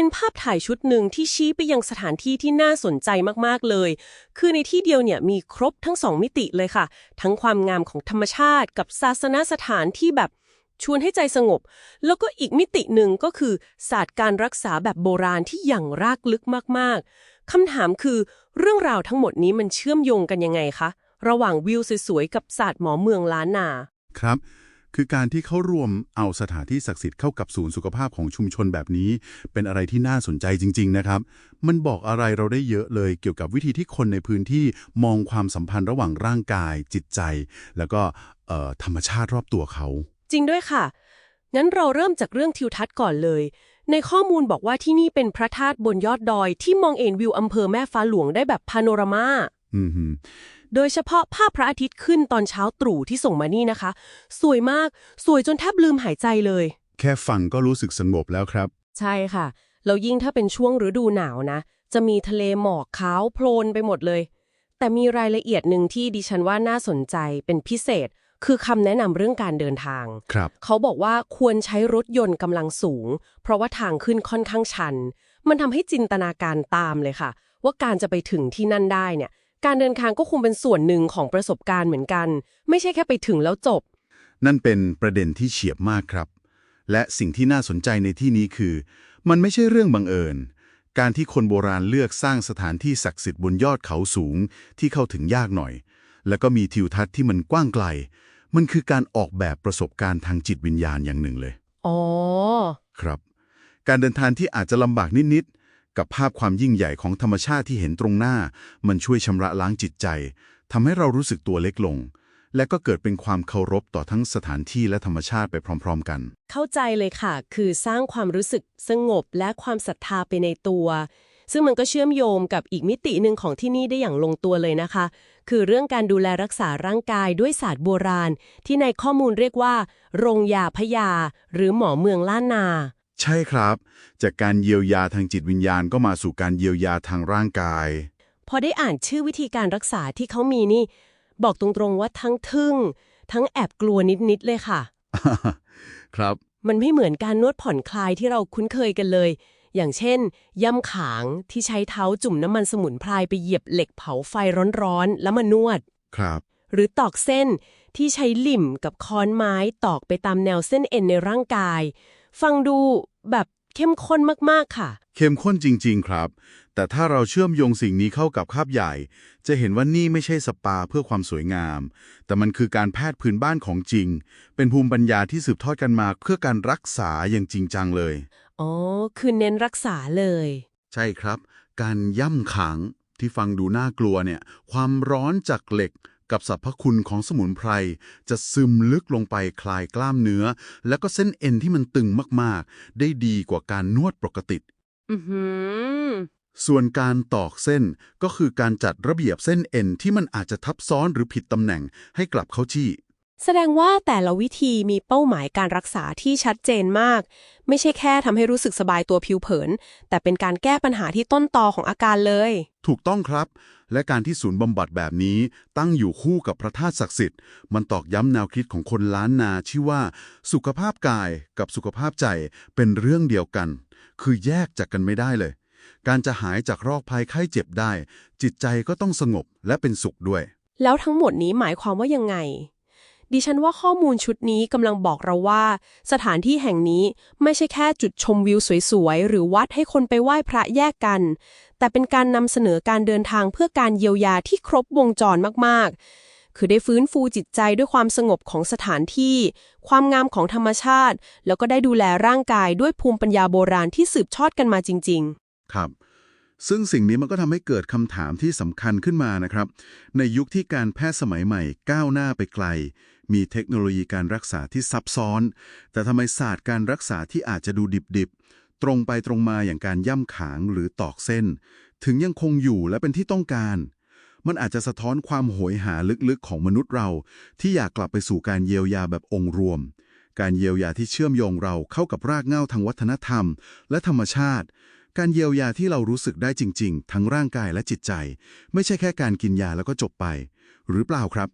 เป็นภาพถ่ายชุดหนึ่งที่ชี้ไปยังสถานที่ที่น่าสนใจมากๆเลย คือในที่เดียวเนี่ยมีครบทั้งสองมิติเลยค่ะ ทั้งความงามของธรรมชาติกับศาสนสถานที่แบบชวนให้ใจสงบ แล้วก็อีกมิติหนึ่งก็คือ ศาสตร์การรักษาแบบโบราณที่อย่างรากลึกมากๆ คำถามคือเรื่องราวทั้งหมดนี้มันเชื่อมโยงกันยังไงคะ ระหว่างวิวสวยๆ กับศาสตร์หมอเมืองล้านนา ครับ คือการที่เขารวมเอาสถานที่ศักดิ์สิทธิ์เข้ากับศูนย์สุขภาพของชุมชนแบบนี้ เป็นอะไรที่น่าสนใจจริง ๆ นะครับ มันบอกอะไรเราได้เยอะเลยเกี่ยวกับวิธีที่คนในพื้นที่มองความสัมพันธ์ระหว่างร่างกาย จิตใจ แล้วก็เอ่อธรรมชาติรอบตัวเขา จริงด้วยค่ะ งั้นเราเริ่มจากเรื่องทิวทัศน์ก่อนเลย ในข้อมูลบอกว่าที่นี่เป็นพระธาตุบนยอดดอย ที่มองเห็นวิวอำเภอแม่ฟ้าหลวงได้แบบพาโนรามา อือหือ โดยเฉพาะภาพพระอาทิตย์ขึ้นตอนเช้าตรู่ที่ส่งมานี่นะคะ สวยมากสวยจนแทบลืมหายใจเลย แค่ฟังก็รู้สึกสงบแล้วครับ ใช่ค่ะ แล้วยิ่งถ้าเป็นช่วงฤดูหนาวนะ จะมีทะเลหมอกขาวโพลนไปหมดเลย แต่มีรายละเอียดหนึ่งที่ดิฉันว่าน่าสนใจเป็นพิเศษ คือคำแนะนำเรื่องการเดินทาง ครับ เขาบอกว่าควรใช้รถยนต์กำลังสูง เพราะว่าทางขึ้นค่อนข้างชัน มันทำให้จินตนาการตามเลยค่ะ ว่าการจะไปถึงที่นั่นได้เนี่ย การเดินทางก็คงเป็นส่วนหนึ่งของประสบการณ์เหมือนกัน ไม่ใช่แค่ไปถึงแล้วจบ นั่นเป็นประเด็นที่เฉียบมากครับ และสิ่งที่น่าสนใจในที่นี้คือ มันไม่ใช่เรื่องบังเอิญ การที่คนโบราณเลือกสร้างสถานที่ศักดิ์สิทธิ์บนยอดเขาสูงที่เข้าถึงยากหน่อย แล้วก็มีทิวทัศน์ที่มันกว้างไกล มันคือการออกแบบประสบการณ์ทางจิตวิญญาณอย่างหนึ่งเลย อ๋อ ครับ การเดินทางที่อาจจะลำบากนิดๆ กับภาพความยิ่งใหญ่ของธรรมชาติที่เห็นตรงหน้า มันช่วยชำระล้างจิตใจทำให้เรารู้สึกตัวเล็กลง และก็เกิดเป็นความเคารพต่อทั้งสถานที่และธรรมชาติไปพร้อม ๆ กัน เข้าใจเลยค่ะ คือสร้างความรู้สึกสงบและความศรัทธาไปในตัว ซึ่งมันก็เชื่อมโยงกับอีกมิติหนึ่งของที่นี่ได้อย่างลงตัวเลยนะคะ คือเรื่องการดูแลรักษาร่างกายด้วยศาสตร์โบราณ ที่ในข้อมูลเรียกว่า โรงยาพยา หรือหมอเมืองล้านนา ใช่ครับ จากการเยียวยาทางจิตวิญญาณก็มาสู่การเยียวยาทางร่างกาย พอได้อ่านชื่อวิธีการรักษาที่เขามีนี่ บอกตรงๆว่าทั้งทึ่ง ทั้งแอบกลัวนิดๆเลยค่ะ ครับ มันไม่เหมือนการนวดผ่อนคลายที่เราคุ้นเคยกันเลย อย่างเช่น ย่ำขางที่ใช้เท้าจุ่มน้ำมันสมุนไพรไปเหยียบเหล็กเผาไฟร้อนๆแล้วมานวด ครับ หรือตอกเส้นที่ใช้หลิ่มกับค้อนไม้ตอกไปตามแนวเส้นเอ็นในร่างกาย ฟังดูแบบเข้มข้นมาก ๆ ค่ะ เข้มข้นจริง ๆ ครับ แต่ถ้าเราเชื่อมโยงสิ่งนี้เข้ากับคาบใหญ่ จะเห็นว่านี่ไม่ใช่สปาเพื่อความสวยงาม แต่มันคือการแพทย์พื้นบ้านของจริง เป็นภูมิปัญญาที่สืบทอดกันมาเพื่อการรักษาอย่างจริงจังเลย อ๋อ คือเน้นรักษาเลย ใช่ครับ การย่ำขังที่ฟังดูน่ากลัวเนี่ย ความร้อนจากเหล็ก กับสรรพคุณของสมุนไพร จะซึมลึกลงไปคลายกล้ามเนื้อ แล้วก็เส้นเอ็นที่มันตึงมากๆ ได้ดีกว่าการนวดปกติอือหือส่วนการตอกเส้นก็คือการจัดระเบียบเส้นเอ็นที่มันอาจจะทับซ้อนหรือผิดตำแหน่งให้กลับเข้าที่ แสดงว่าแต่ละวิธีมีเป้าหมายการรักษาที่ชัดเจนมาก ไม่ใช่แค่ทำให้รู้สึกสบายตัวผิวเผิน แต่เป็นการแก้ปัญหาที่ต้นตอของอาการเลย ถูกต้องครับ และการที่ศูนย์บำบัดแบบนี้ ตั้งอยู่คู่กับพระธาตุศักดิ์สิทธิ์มันตอกย้ำแนวคิดของคนล้านนาชื่อว่า สุขภาพกายกับสุขภาพใจเป็นเรื่องเดียวกัน คือแยกจากกันไม่ได้เลย การจะหายจากโรคภัยไข้เจ็บได้ จิตใจก็ต้องสงบและเป็นสุขด้วย แล้วทั้งหมดนี้หมายความว่ายังไง ดิฉันว่าข้อมูลชุดนี้กำลังบอกเราว่า สถานที่แห่งนี้ไม่ใช่แค่จุดชมวิวสวยๆ หรือวัดให้คนไปไหว้พระแยกกัน แต่เป็นการนำเสนอการเดินทางเพื่อการเยียวยาที่ครบวงจรมากๆ คือได้ฟื้นฟูจิตใจด้วยความสงบของสถานที่ ความงามของธรรมชาติ แล้วก็ได้ดูแลร่างกายด้วยภูมิปัญญาโบราณที่สืบทอดกันมาจริง ๆ ครับซึ่งสิ่งนี้มันก็ทำให้เกิดคำถามที่สำคัญขึ้นมานะครับ ในยุคที่การแพทย์สมัยใหม่ก้าวหน้าไปไกล มีเทคโนโลยีการรักษาที่ซับซ้อน แต่ทำไมศาสตร์การรักษาที่อาจจะดูดิบๆ ตรงไปตรงมาอย่างการย่ำขางหรือตอกเส้น ถึงยังคงอยู่และเป็นที่ต้องการ มันอาจจะสะท้อนความโหยหาลึกๆของมนุษย์เรา ที่อยากกลับไปสู่การเยียวยาแบบองค์รวม การเยียวยาที่เชื่อมโยงเราเข้ากับรากเหง้าทางวัฒนธรรม และธรรมชาติการเยียวยาที่เรารู้สึกได้จริง ๆ ทั้งร่างกายและจิตใจ ไม่ใช่แค่การกินยาแล้วก็จบไป หรือเปล่าครับ